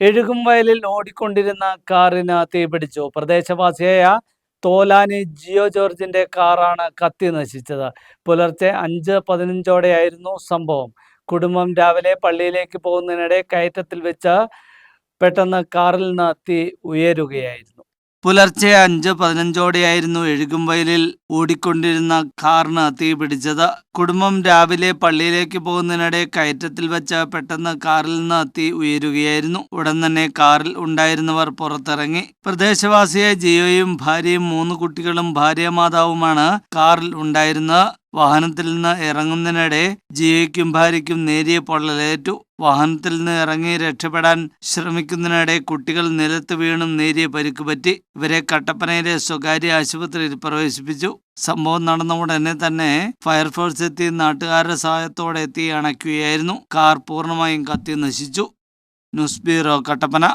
എഴുകും വയലിൽ ഓടിക്കൊണ്ടിരുന്ന കാറിന് തീപിടിച്ചു പ്രദേശവാസിയായ തോലാനി ജിയോ ജോർജിന്റെ കാറാണ് കത്തി നശിച്ചത്. പുലർച്ചെ അഞ്ച് പതിനഞ്ചോടെയായിരുന്നു സംഭവം. കുടുംബം രാവിലെ പള്ളിയിലേക്ക് പോകുന്നതിനിടെ കയറ്റത്തിൽ വെച്ച് പെട്ടെന്ന് കാറിൽ നിന്ന് തീ ഉയരുകയായിരുന്നു. പുലർച്ചെ അഞ്ച് പതിനഞ്ചോടെയായിരുന്നു എഴുകുംവയലിൽ ഓടിക്കൊണ്ടിരുന്ന കാറിന് തീ പിടിച്ചത്. കുടുംബം രാവിലെ പള്ളിയിലേക്ക് പോകുന്നതിനിടെ കയറ്റത്തിൽ വെച്ച് പെട്ടെന്ന് കാറിൽ നിന്ന് തീ ഉയരുകയായിരുന്നു. ഉടൻ തന്നെ കാറിൽ ഉണ്ടായിരുന്നവർ പുറത്തിറങ്ങി. പ്രദേശവാസിയായ ജിയോയും ഭാര്യയും മൂന്ന് കുട്ടികളും ഭാര്യ മാതാവുമാണ് കാറിൽ ഉണ്ടായിരുന്നത്. വാഹനത്തിൽ നിന്ന് ഇറങ്ങുന്നതിനിടെ ജിയോയ്ക്കും ഭാര്യയ്ക്കും നേരിയ പൊള്ളലേറ്റു. വാഹനത്തിൽ നിന്ന് ഇറങ്ങി രക്ഷപ്പെടാൻ ശ്രമിക്കുന്നതിനിടെ കുട്ടികൾ നിലത്ത് വീണും നേരിയ പരിക്ക് പറ്റി. ഇവരെ കട്ടപ്പനയിലെ സ്വകാര്യ ആശുപത്രിയിൽ പ്രവേശിപ്പിച്ചു. സംഭവം നടന്ന ഉടനെ തന്നെ ഫയർഫോഴ്സ് എത്തി നാട്ടുകാരുടെ സഹായത്തോടെ എത്തി അണയ്ക്കുകയായിരുന്നു. കാർ പൂർണമായും കത്തി നശിച്ചു. News bureau Kattappana.